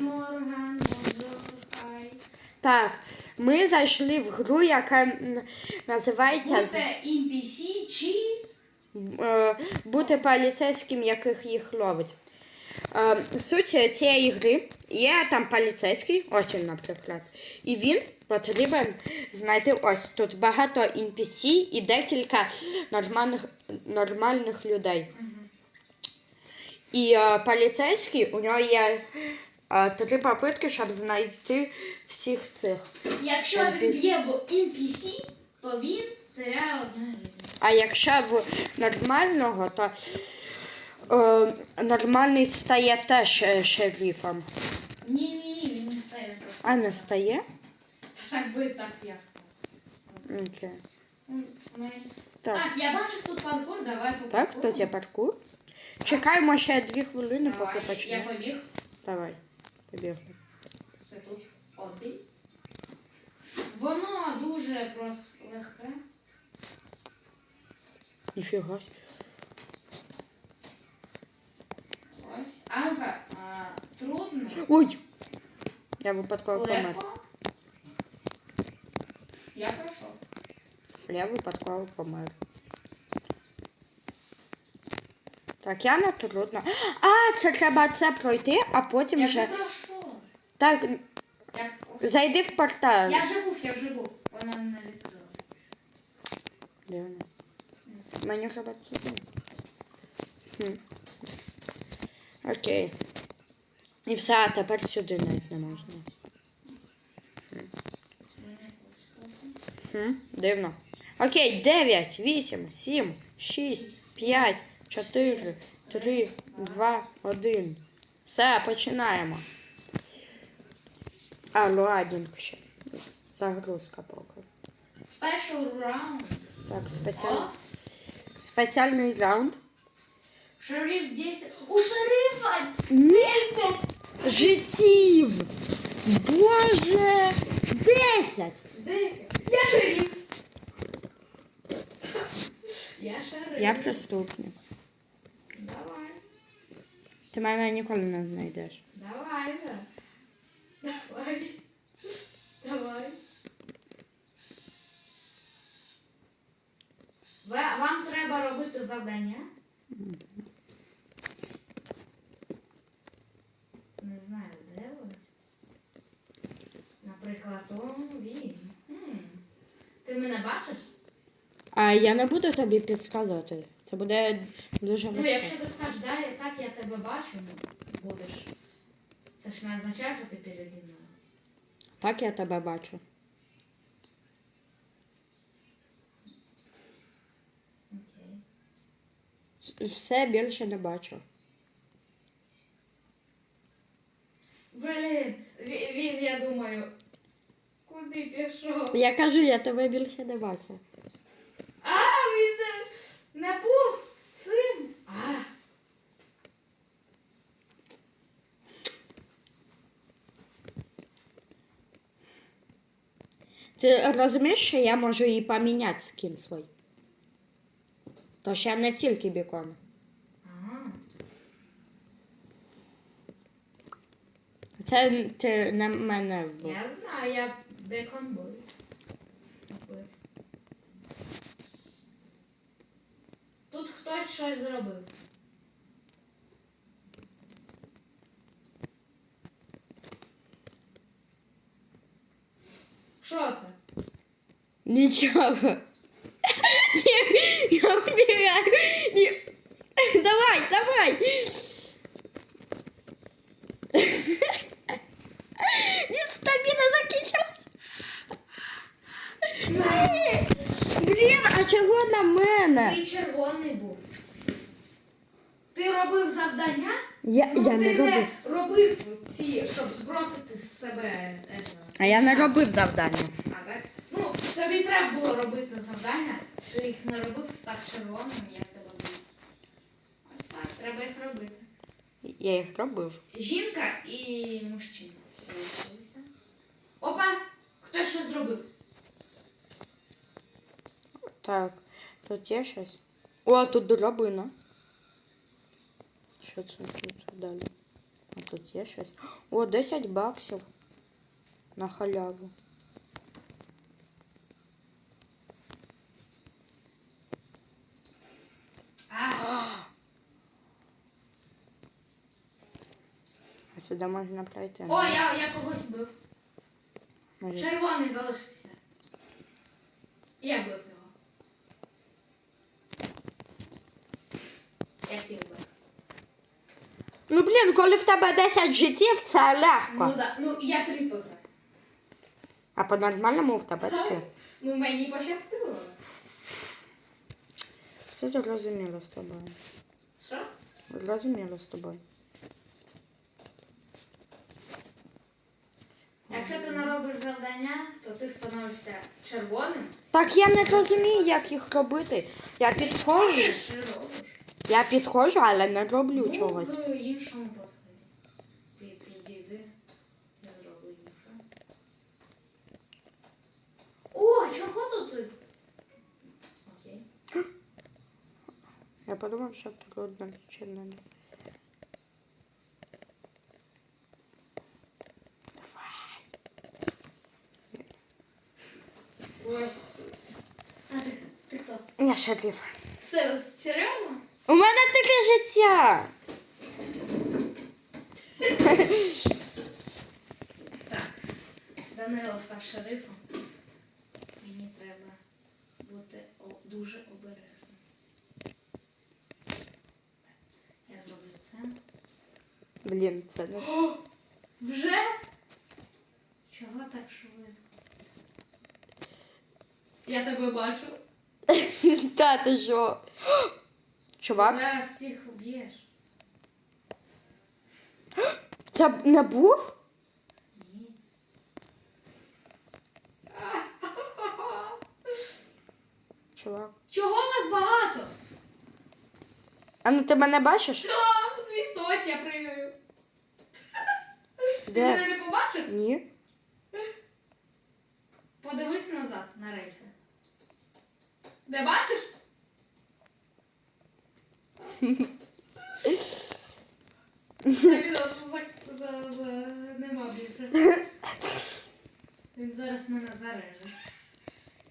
Морган, хай. Так, ми зайшли в гру, яка називається Бути NPC чи е, бути поліцейським, яких їх ловить. Е, Суть цієї гри є там поліцейський, ось він, наприклад. І він потрібен знайти ось тут багато NPC і декілька нормальних, нормальних людей. І е, поліцейський у нього є е, три попитки, щоб знайти всіх цих. якщо він б'є в NPC, то він теряє одне життя. А якщо в нормального, то е, нормальний стає теж е, шерифом. Ні, ні, ні, він не стає просто. А не стає? Так би так як. Окей. М, ми- Так, Так, я бачу тут паркур, давай по так, паркуру. тут є паркур. Чекаємо ще дві хвилини, Давай, поки Я почнемо. побіг. Давай, побігли. Це тут один. Воно дуже просто легке. Ніфіга. с- Ось. Анка, а, трудно. Ой! Я випадково помер. Легко. Я пройшов. Я випадково помер. Не трудно. А, це треба це пройти, а потім Я вже. пройшов. Так, Я, зайди в портал. я вже був, я вже був. Воно не відкрилось. Де вона? Мені треба сюди. Хм. Окей. І все, а тепер сюди навіть не можна. Хм. Дивно. Окей, 9, 8, 7, 6, 5, 4, 3, 2, 1. Все, починаємо. А, ладненько ще. Загрузка поки. Special round. Так, спеціальний, спеціальний раунд. шериф 10. У шерифа 10. Життів! Боже! 10! 10. Я шериф. Я шериф. Я преступник. Давай. Ти мене ніколи не знайдеш. Давай. Давай. Давай. Вам треба робити завдання. Не знаю, де ви. Наприклад, он він. Хм. Ти мене бачиш? А я не буду тобі підказувати. Це буде дуже Ну, якщо ти скажеш, да, я так я тебе бачу, ну, будеш. Це ж не означає, що ти переді мною. Так я тебе бачу. Окей. Все більше не бачу. Блін, він, я думаю, куди пішов? Я кажу, я тебе більше не бачу. А, він не, не був цим. А, Ти розумієш, що я можу і поміняти скін свій? То ще не тільки бікон. ага. Це ти на мене вбив. Я знаю, я беконбой. Тут хтось щось зробив. Що це? Нічого. Я вбігаю. Ні. Давай, давай. Ні, стаміна закінчилась. Ні. Блін, а чого на мене? Ти червоний був. Ти робив завдання? Я, Ну, я ти не робив. робив ці, щоб збросити з себе. е, А я не робив завдання. А, так? Ну, тобі треба було робити завдання, ти їх не робив, став червоним, як тебе був. Ось так, треба їх робити. Я їх робив. Жінка і мужчина. Опа! Хтось щось зробив. Так, тут є щось. О, тут драбина. Що це тут далі? тут є щось. О, 10 баксів. На халяву. А, сюди можна пройти. о, я, я когось бив. Може... Червоний залишився. Я бив його. Я всіх бив. Ну блін, коли в тебе 10 життів, це Ну да, ну я три потратив. А по нормальному в тебе таке. Ну мені пощастило. Все зрозуміло з тобою. Що? Зрозуміло з тобою. Якщо ти не робиш завдання, то ти становишся червоним. Так я не розумію, як їх робити. Я підходжу. Робиш. Я підходжу, але не роблю Ну, чогось. в іншому підході. Пі- Підійди. Я зроблю інше. О, чого тут? ти? Окей. Я подумав, що трудно чи не. Ось. А ти, ти хто? Я шериф. Це серйозно? У мене таке життя. Так. Данило став шерифом. Мені треба бути дуже обережним. Так. Я зроблю це. Блін, це не. Вже? Чого так швидко? Я тебе бачу. Та ти що? Чувак, Зараз всіх уб'єш. це не був? Ні. Чувак. Чого вас багато? А ну ти мене бачиш? Так, звісно, ось я пригаю. Ти мене не побачив? Ні. Подивись назад на рейси. Де бачиш? Та відео за, за, за... нема більше. Він зараз мене зареже.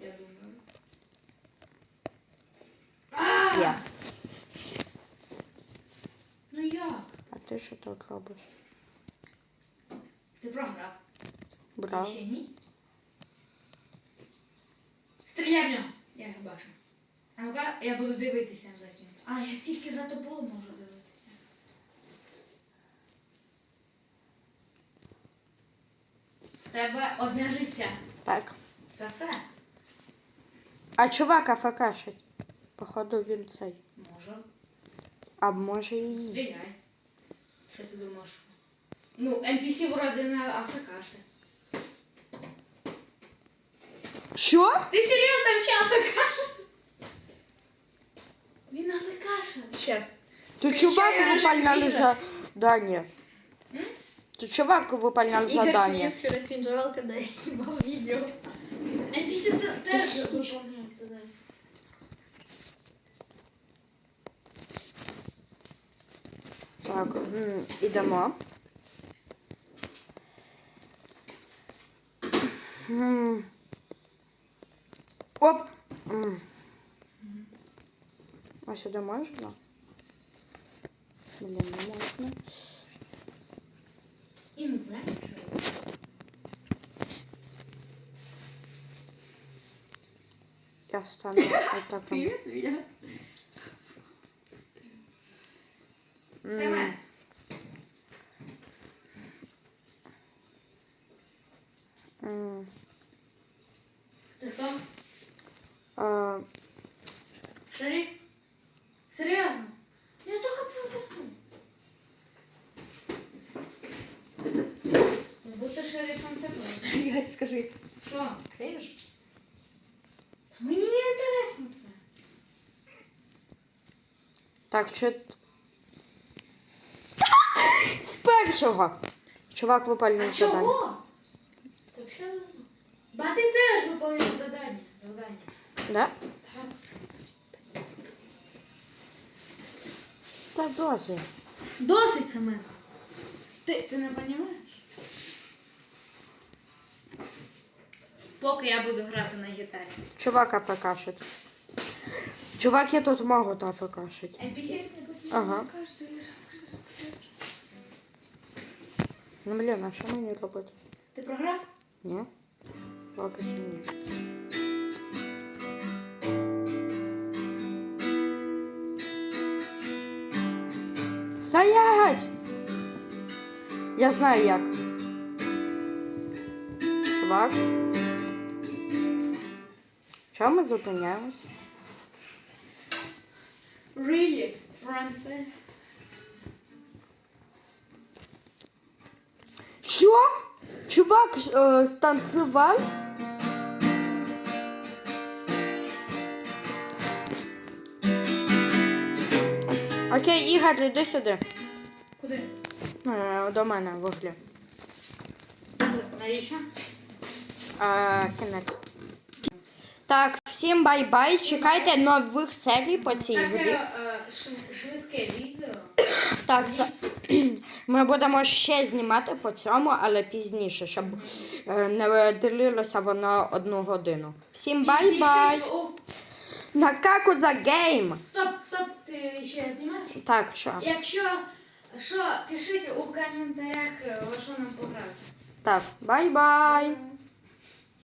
Я думаю. А! Я. Ну як? А ти що тут робиш? Ти програв. Браво. Ще ні? Стріляй в нього. Я його бачу. А ну-ка, я буду дивитися за ним. А, я тільки за тобою можу дивитися. В тебе одне життя. Так. Це все. А чувак АФКшить. Походу він цей. Може. А може і ні. Стріляй. Що ти думаєш? Ну, NPC вроде на АФКші. Що? Ти серйозно чи АФКші? Він АФКші. Щас. Тут чувак й выполнял режим задание. М? Тут чувак выполнял задание. вчера кринжевал, когда я снимал видео. NPC теж виповняють задання. Так, м, ідемо. Оп. А сюди можна? Блін, не можна. Я стану отак. Привет, меня. Семен. М. Ти хто? А, Шериф? Серйозно? Я тільки пу-пу-пу. Бути шерифом це круто. Скажи. Що? Кринж? Мені не інтересно це. Так, що... З першого. Чувак выполнил А задание. чого? Так що? Ба ти теж виповняв задання. Завдання. Да? Та досить. Досить Семен. Ти, ти не розумієш? Поки я буду грати на гітарі. Чувак АФКшить. Чувак, я тут можу то АФКшить. NPC? Ага. Ну блін, а що мені робити? Ти програв? Ні? Поки що ні. Стоять! Я знаю як. Чувак. Чого ми зупиняємось? Really? Франце? Що? Чувак е, танцював? Окей, Ігор, іди сюди. Е, До мене в. Навіщо? Е, Кінець. Так, всім бай-бай. Чекайте нових серій по цій грі. е, швидке відео. Так, це... ми будемо ще знімати по цьому, але пізніше, щоб е, не ділилося воно одну годину. Всім бай-бай. На каку за гейм. Стоп, стоп, ти ще знімаєш? Так, що? Якщо що, пишіть у коментарях, е, во що нам пограти. Так, бай-бай.